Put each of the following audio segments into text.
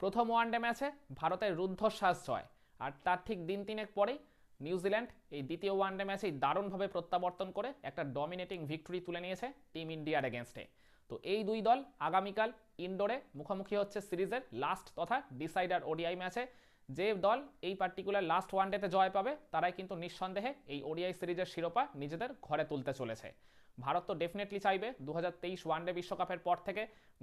প্রথম ওয়ানডে ম্যাচে ভারতের রুদ্ধশ্বাস জয় আর তার ঠিক দিন তিনেক পরেই নিউজিল্যান্ড এই দ্বিতীয় ওয়ানডে ম্যাচেই দারুণভাবে প্রত্যাবর্তন করে একটা ডমিনেটিং ভিক্টরি তুলে নিয়েছে টিম ইন্ডিয়ার এগেনস্টে তো এই দুই দল আগামীকাল ইনডোরে মুখোমুখি হচ্ছে সিরিজের লাস্ট তথা ডিসাইডার ওডিআই ম্যাচে যে দল এই পার্টিকুলার লাস্ট ওয়ানডেতে জয় পাবে, তারাই কিন্তু নিঃসন্দেহে এই ওডিআই সিরিজের শিরোপা নিজেদের ঘরে তুলতে চলেছে। ভারত তো ডেফিনেটলি চাইবে। দু হাজার তেইশ ওয়ানডে বিশ্বকাপের পর থেকে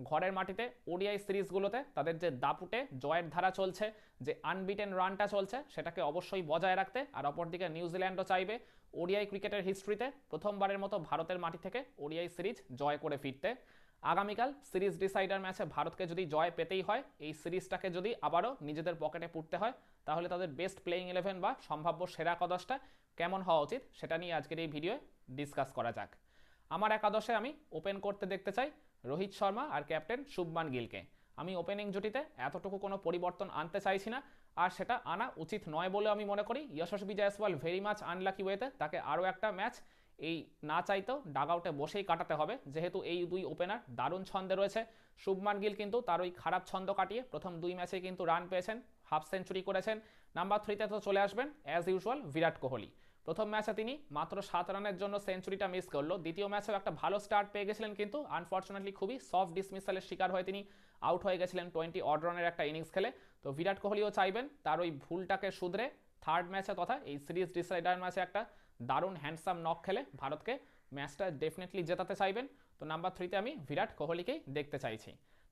ঘরের মাটিতে ওডিআই সিরিজগুলোতে তাদের যে দাপুটে জয়ের ধারা চলছে, যে আনবিটেন রানটা চলছে, সেটাকে অবশ্যই বজায় রাখতে। আর অপরদিকে নিউজিল্যান্ডও চাইবে ওডিআই ক্রিকেটের হিস্ট্রিতে প্রথমবারের মতো ভারতের মাটি থেকে ওডিআই সিরিজ জয় করে ফিরতে। আগামীকাল সিরিজ ডিসাইডার ম্যাচে ভারতকে যদি জয় পেতেই হয়, এই সিরিজটাকে যদি আবারও নিজেদের পকেটে পুড়তে হয়, তাহলে তাদের বেস্ট প্লেয়িং ইলেভেন বা সম্ভাব্য সেরা কদশটা কেমন হওয়া উচিত, সেটা নিয়ে আজকের এই ভিডিওয়ে ডিসকাস করা যাক। আমার একাদশে আমি ওপেন করতে দেখতে চাই রোহিত শর্মা আর ক্যাপ্টেন শুভমান গিলকে। আমি ওপেনিং জুটিতে এতটুকু কোনো পরিবর্তন আনতে চাইছি না, আর সেটা আনা উচিত নয় বলে আমি মনে করি। Yashasvi Jaiswal very much unlucky ওয়েতে তাকে আরও একটা ম্যাচ এই না চাইতেও ডাগ আউটে বসেই কাটাতে হবে। যেহেতু এই দুই ওপেনার দারুণ ছন্দে রয়েছে। শুভমান গিল কিন্তু তার ওই খারাপ ছন্দ কাটিয়ে প্রথম দুই ম্যাচে কিন্তু রান পেয়েছেন হাফ সেঞ্চুরি করেছেন। নাম্বার থ্রিতে তো চলে আসবেন অ্যাজ ইউজুয়াল বিরাট কোহলি। প্রথম ম্যাচে তিনি মাত্র সাত রানের জন্য সেঞ্চুরিটা মিস করল। দ্বিতীয় ম্যাচেও একটা ভালো স্টার্ট পেয়ে গেছিলেন কিন্তু আনফর্চুনেটলি খুবই সফট ডিসমিসালের শিকার হয়ে তিনি আউট হয়ে গেছিলেন টোয়েন্টি অড রানের একটা ইনিংস খেলে। তো বিরাট কোহলিও চাইবেন তার ওই ভুলটাকে শুধরে থার্ড ম্যাচে তথা এই সিরিজ ডিসাইডার ম্যাচে একটা দারুণ হ্যান্ডসাম নক খেলে ভারতকে ম্যাচটা ডেফিনেটলি জেতাতে চাইবেন। তো নাম্বার থ্রিতে আমি বিরাট কোহলিকেই দেখতে চাইছি।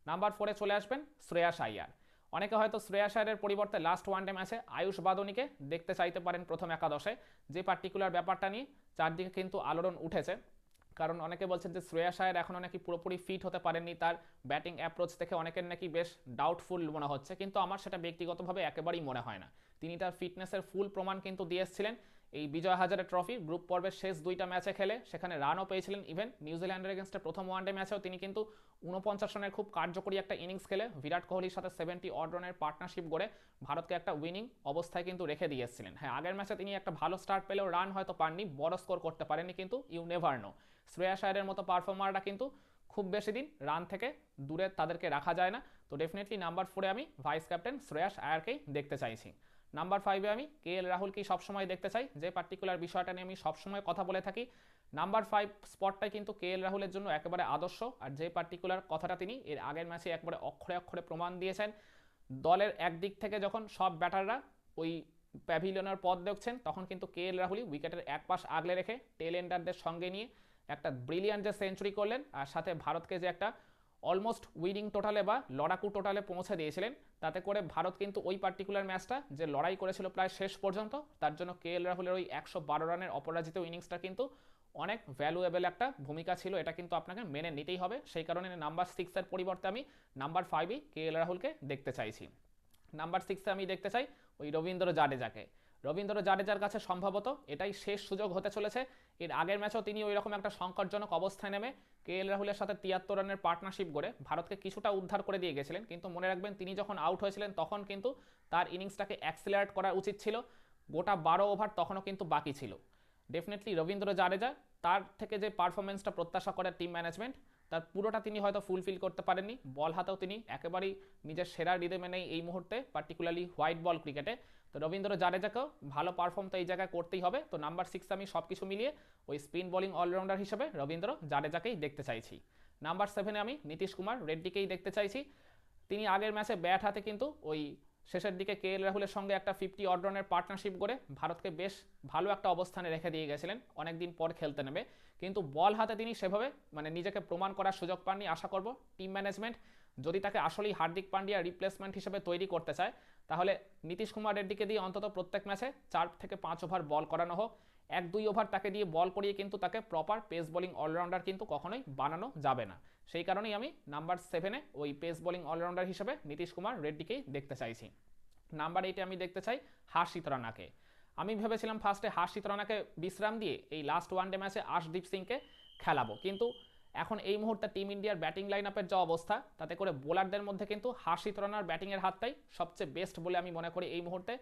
নাম্বার ফোরে চলে আসবেন শ্রেয়াস আইয়ার। অনেকে হয়তো শ্রেয়া আয়ারের পরিবর্তে লাস্ট ওয়ান ডে ম্যাচে আয়ুষ বাদনীকে দেখতে চাইতে পারেন প্রথম একাদশে। যে পার্টিকুলার ব্যাপারটা নিয়ে চারদিকে কিন্তু আলোড়ন উঠেছে। কারণ অনেকে বলছেন যে শ্রেয়া সায়ের এখনও নাকি পুরোপুরি ফিট হতে পারেননি। তার ব্যাটিং অ্যাপ্রোচ দেখে অনেকের নাকি বেশ ডাউটফুল মনে হচ্ছে। কিন্তু আমার সেটা ব্যক্তিগতভাবে একেবারেই মনে হয় না। তিনি তার ফিটনেসের ফুল প্রমাণ কিন্তু দিয়ে এসেছিলেন। এই বিজয় হাজারে ট্রফি গ্রুপ পর্বের শেষ দুইটা ম্যাচে খেলে। সেখানে রানও পেয়েছিলেন ইভেন নিউজিল্যান্ডের এগেনস্টে প্রথম ওয়ানডে ম্যাচেও তিনি কিন্তু উনপঞ্চাশ রানের খুব কার্যকরী একটা ইনিংস খেলে। বিরাট কোহলির সাথে সেভেন্টি অড রানের পার্টনারশিপ গড়ে ভারতকে একটা উইনিং অবস্থায় কিন্তু রেখে দিয়ে এসেছিলেন। হ্যাঁ আগের ম্যাচে তিনি একটা ভালো স্টার্ট পেলেও রান হয়তো পাননি, বড় স্কোর করতে পারেনি কিন্তু ইউ নেভার নো শ্রেয়া শায়ারের মতো পারফর্মাররা কিন্তু খুব বেশি দিন রান থেকে দূরে তাদেরকে রাখা যায় না। তো ডেফিনেটলি নাম্বার ফোরে আমি ভাইস ক্যাপ্টেন শ্রেয়াস আয়ারকেই দেখতে চাইছি। নাম্বার ফাইভে আমি কে এল রাহুলকেই সবসময় দেখতে চাই। যে পার্টিকুলার বিষয়টা নিয়ে আমি সবসময় কথা বলে থাকি। নাম্বার ফাইভ স্পটটাই কিন্তু কে এল রাহুলের জন্য একেবারে আদর্শ। আর যে পার্টিকুলার কথাটা তিনি এর আগের ম্যাচে একবারে অক্ষরে অক্ষরে প্রমাণ দিয়েছেন। দলের একদিক থেকে যখন সব ব্যাটাররা ওই প্যাভিলিয়নের পথ দেখছেন, তখন কিন্তু কে এল রাহুলই উইকেটের এক পাশ আগলে রেখে টেল এন্ডারদের সঙ্গে নিয়ে একটা ব্রিলিয়ান্ট যে সেঞ্চুরি করলেন। আর সাথে ভারতকে যে একটা অলমোস্ট উইনিং টোটালে বা লড়াকু টোটালে পৌঁছে দিয়েছিলেন। তাতে করে ভারত কিন্তু ওই পার্টিকুলার ম্যাচটা যে লড়াই করেছিল প্রায় শেষ পর্যন্ত, তার জন্য কে এল রাহুলের ওই একশো বারো রানের অপরাজিত ইনিংসটা কিন্তু অনেক ভ্যালুয়েবল একটা ভূমিকা ছিল, এটা কিন্তু আপনাকে মেনে নিতেই হবে। সেই কারণে নাম্বার সিক্সের পরিবর্তে আমি নাম্বার ফাইভই কে এল রাহুলকে দেখতে চাইছি। নাম্বার সিক্সে আমি দেখতে চাই ওই রবীন্দ্র জাডেজাকে। রবীন্দ্র জাডেজার কাছে সম্ভবত এটাই শেষ সুযোগ হতে চলেছে। এর আগের ম্যাচেও তিনি ওই রকম একটা সংকটজনক অবস্থায় নেমে কে এল রাহুলের সাথে তিয়াত্তর রানের পার্টনারশিপ করে ভারতকে কিছুটা উদ্ধার করে দিয়ে গেছিলেন। কিন্তু মনে রাখবেন, তিনি যখন আউট হয়েছিলেন, তখন কিন্তু তার ইনিংসটাকে অ্যাক্সিলারেট করা উচিত ছিল। গোটা বারো ওভার তখনও কিন্তু বাকি ছিল। ডেফিনেটলি রবীন্দ্র জাডেজা তার থেকে যে পারফরমেন্সটা প্রত্যাশা করে টিম ম্যানেজমেন্ট তার পুরোটা তিনি হয়তো ফুলফিল করতে পারেননি। বল হাতেও তিনি একেবারেই নিজের সেরা রিদেমে নেই এই মুহূর্তে পার্টিকুলারলি হোয়াইট বল ক্রিকেটে তো রবীন্দ্র জাডেজাকেও ভালো পারফর্ম তো এই জায়গায় করতেই হবে। তো নাম্বার সিক্স আমি সব কিছু মিলিয়ে ওই স্পিন বোলিং অলরাউন্ডার হিসেবে রবীন্দ্র জাডেজাকেই দেখতে চাইছি। নাম্বার সেভেনে আমি নীতিশ কুমার রেড্ডিকেই দেখতে চাইছি। তিনি আগের ম্যাচে ব্যাট হাতে কিন্তু ওই শেষের দিকে কে এল রাহুলের সঙ্গে একটা ফিফটি অর্ডনের পার্টনারশিপ করে ভারতকে বেশ ভালো একটা অবস্থানে রেখে দিয়ে গেছিলেন। অনেকদিন পর খেলতে নেবে। কিন্তু বল হাতে তিনি সেভাবে মানে নিজেকে প্রমাণ করার সুযোগ পাননি, আশা করব। টিম ম্যানেজমেন্ট যদি তাকে আসলেই হার্দিক পান্ডিয়া রিপ্লেসমেন্ট হিসেবে তৈরি করতে চায়, তাহলে নীতিশ কুমারের দিকে দিয়ে অন্তত প্রত্যেক ম্যাচে চার থেকে পাঁচ ওভার বল করানো হোক। এক দুই ওভার তাকে দিয়ে বল করিয়ে কিন্তু তাকে প্রপার পেস বোলিং অলরাউন্ডার কিন্তু কখনোই বানানো যাবে না। সেই কারণেই আমি নাম্বার সেভেনে ওই পেস বোলিং অলরাউন্ডার হিসেবে নীতিশ কুমার রেড্ডিকেই দেখতে চাইছি। নাম্বার এইটে আমি দেখতে চাই হার্ষিত রানাকে। আমি ভেবেছিলাম ফার্স্টে হার্ষিত রানাকে বিশ্রাম দিয়ে এই লাস্ট ওয়ানডে ম্যাচে আশদীপ সিংকে খেলাবো। কিন্তু এখন এই মুহূর্তে টিম ইন্ডিয়ার ব্যাটিং লাইন আপের যা অবস্থা, তাতে করে বোলারদের মধ্যে কিন্তু হার্ষিত রানার ব্যাটিংয়ের হাতটাই সবচেয়ে বেস্ট বলে আমি মনে করি এই মুহূর্তে।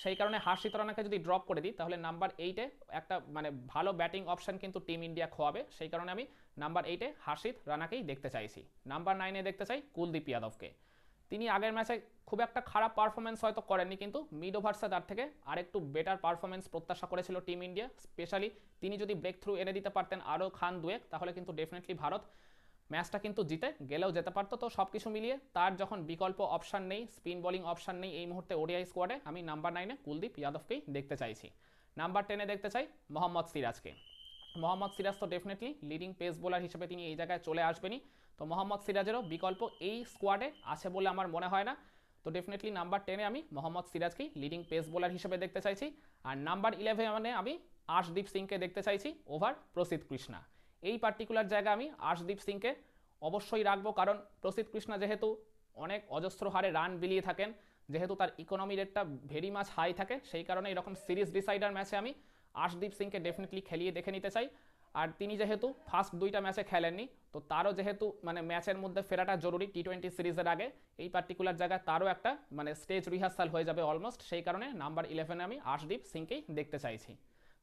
সেই কারণে হার্ষিত রানাকে যদি ড্রপ করে দিই, তাহলে নাম্বার এইটে একটা মানে ভালো ব্যাটিং অপশন কিন্তু টিম ইন্ডিয়া খোয়াবে। সেই কারণে আমি নাম্বার এইটে হার্ষিত রানাকেই দেখতে চাইছি। নাম্বার নাইনে দেখতে চাই কুলদীপ যাদবকে। তিনি আগের ম্যাচে খুব একটা খারাপ পারফরমেন্স হয়তো করেননি, কিন্তু মিড ওভার্সে তার থেকে আরেকটু বেটার পারফরমেন্স প্রত্যাশা করেছিল টিম ইন্ডিয়া স্পেশালি তিনি যদি ব্রেক থ্রু এনে দিতে পারতেন আরও খান দুয়েক, তাহলে কিন্তু ডেফিনেটলি ভারত ম্যাচটা কিন্তু জিতে গেলেও যেতে পারতো। তো সব কিছু মিলিয়ে তার যখন বিকল্প অপশান নেই স্পিন বোলিং অপশান নেই এই মুহূর্তে ওডিআই স্কোয়াডে আমি নাম্বার নাইনে কুলদীপ যাদবকেই দেখতে চাইছি। নাম্বার টেনে দেখতে চাই মোহাম্মদ সিরাজকে। মোহাম্মদ সিরাজ তো ডেফিনেটলি লিডিং পেস বোলার হিসেবে তিনি এই জায়গায় চলে আসবেনই। তো মোহাম্মদ সিরাজেরও বিকল্প এই স্কোয়াডে আছে বলে আমার মনে হয় না। তো ডেফিনেটলি নাম্বার টেনে আমি মোহাম্মদ সিরাজকেই লিডিং পেস বোলার হিসেবে দেখতে চাইছি। আর নাম্বার ইলেভেনে আমি আশদীপ সিংকে দেখতে চাইছি ওভার প্রসিদ্ধ কৃষ্ণা। এই পার্টিকুলার জায়গা আমি আশদীপ সিংকে অবশ্যই রাখব, কারণ প্রসিদ্ধ কৃষ্ণা যেহেতু অনেক অজস্র হারে রান বিলিয়ে থাকেন, যেহেতু তার ইকোনমি রেটটা ভেরি মাছ হাই থাকে, সেই কারণে এরকম সিরিজ ডিসাইডার ম্যাচে আমি আশদীপ সিংকে ডেফিনেটলি খেলিয়ে দেখে নিতে চাই। আর তিনি যেহেতু ফার্স্ট দুইটা ম্যাচে খেলেননি, তো তারও যেহেতু মানে ম্যাচের মধ্যে ফেরাটা জরুরি টি টোয়েন্টি সিরিজের আগে, এই পার্টিকুলার জায়গায় তারও একটা মানে স্টেজ রিহার্সাল হয়ে যাবে অলমোস্ট সেই কারণে নাম্বার ইলেভেনে আমি আশদীপ সিংকেই দেখতে চাইছি।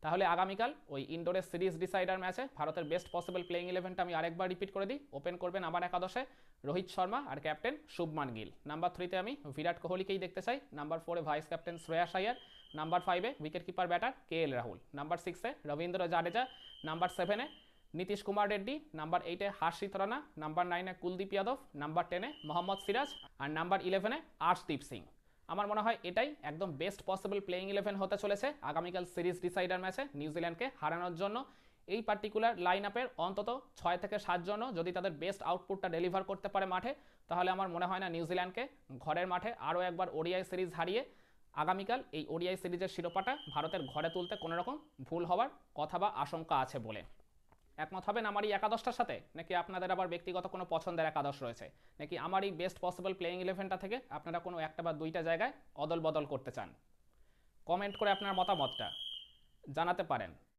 তাহলে আগামীকাল ওই ইন্ডোরের সিরিজ ডিসাইডার ম্যাচে ভারতের বেস্ট পসিবল প্লেইং ইলেভেনটা আমি আরেকবার রিপিট করে দিই। ওপেন করবেন আমার একাদশে রোহিত শর্মা আর ক্যাপ্টেন শুভমান গিল। নাম্বার থ্রিতে আমি বিরাট কোহলিকেই দেখতে চাই। নাম্বার ফোরে vice captain Shreyas Iyer. Number ফাইভে wicket keeper batter K L Rahul. Number সিক্সে রবীন্দ্র জাডেজা নাম্বার সেভেনে নীতিশ কুমার রেড্ডি। নাম্বার এইটে হার্ষিত রানা। নাম্বার নাইনে কুলদীপ যাদব। নাম্বার টেনে মোহাম্মদ সিরাজ। আর নাম্বার ইলেভেনে আর্শদীপ সিং। আমার মনে হয় এটাই একদম বেস্ট পসিবল প্লেইং ইলেভেন হতে চলেছে আগামীকাল সিরিজ ডিসাইডার ম্যাচে নিউজিল্যান্ডকে হারানোর জন্য। এই পার্টিকুলার লাইন আপের অন্তত ছয় থেকে সাতজনও যদি তাদের বেস্ট আউটপুটটা ডেলিভার করতে পারে মাঠে, তাহলে আমার মনে হয় না নিউজিল্যান্ডকে ঘরের মাঠে আরও একবার ওডিআই সিরিজ হারিয়ে আগামীকাল এই ওডিআই সিরিজের শিরোপাটা ভারতের ঘরে তুলতে কোনোরকম ভুল হওয়ার কথা বা আশঙ্কা আছে বলে। একমত হবেন আমার এই একাদশটার সাথে? নাকি আপনাদের আবার ব্যক্তিগত কোনো পছন্দের একাদশ রয়েছে? নাকি আমার এই বেস্ট পসিবল প্লেয়িং ইলেভেনটা থেকে আপনারা কোনো একটা বা দুইটা জায়গায় অদল বদল করতে চান? কমেন্ট করে আপনার মতামতটা জানাতে পারেন।